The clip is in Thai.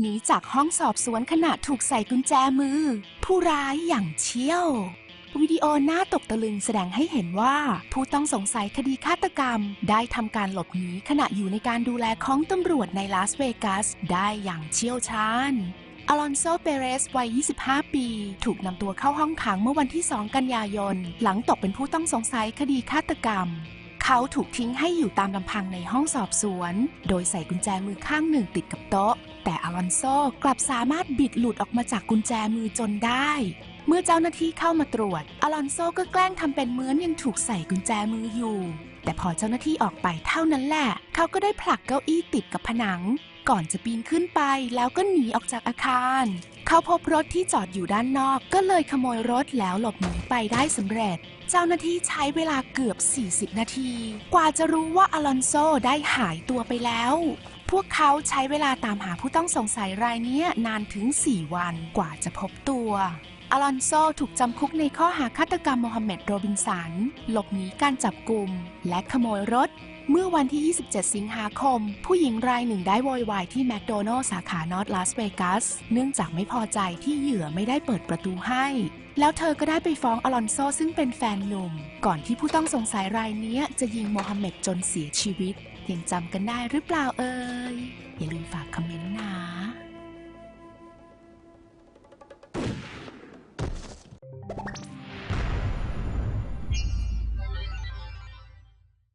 หนีจากห้องสอบสวนขณะถูกใส่กุญแจมือ ผู้ร้ายอย่างเชี่ยว วิดีโอหน้าตกตะลึงแสดงให้เห็นว่า ผู้ต้องสงสัยคดีฆาตกรรม ได้ทำการหลบหนีขณะอยู่ในการดูแลของตำรวจในลาสเวกัส ได้อย่างเชี่ยวชาญอลอนโซ เปเรส วัย 25 ปี ถูกนำตัวเข้าห้องขังเมื่อวันที่ 2 กันยายน หลังตกเป็นผู้ต้องสงสัยคดีฆาตกรรม เขาถูกทิ้งให้อยู่ตามลำพังในห้องสอบสวน โดยใส่กุญแจมือข้างหนึ่งติดกับโต๊ะ แต่อลอนโซกลับสามารถบิดหลุดออกมาจากกุญแจมือจนได้ เมื่อเจ้าหน้าที่เข้ามาตรวจ อลอนโซก็แกล้งทำเป็นเหมือนยังถูกใส่กุญแจมืออยู่ แต่พอเจ้าหน้าที่ออกไปเท่านั้นแหละ เขาก็ได้ผลักเก้าอี้ติดกับผนัง ก่อนจะปีนขึ้นไปแล้วก็หนีออกจากอาคาร เขาพบรถที่จอดอยู่ด้านนอก ก็เลยขโมยรถแล้วหลบหนีไปได้สำเร็จ เจ้าหน้าที่ใช้เวลาเกือบ 40 นาที กว่าจะรู้ว่าอลอนโซได้หายตัวไปแล้ว พวกเขาใช้เวลาตามหาผู้ต้องสงสัยรายนี้นานถึง 4 วันกว่าจะพบตัวอลอนโซถูกจำคุกในข้อหาฆาตกรรมโมฮัมเหม็ดโรบินสัน หลบหนีการจับกลุ่มและขโมยรถ เมื่อวันที่ 27 สิงหาคม ผู้หญิงรายหนึ่งได้โวยวายที่แมคโดนัลล์สาขานอร์ทลาสเวกัส เนื่องจากไม่พอใจที่เหยื่อไม่ได้เปิดประตูให้ แล้วเธอก็ได้ไปฟ้องอลอนโซซึ่งเป็นแฟนหนุ่ม ก่อนที่ผู้ต้องสงสัยรายนี้จะยิงโมฮัมเหม็ดจนเสียชีวิต ยังจำกันได้หรือเปล่าเอ่ยอย่าลืมฝากคอมเมนต์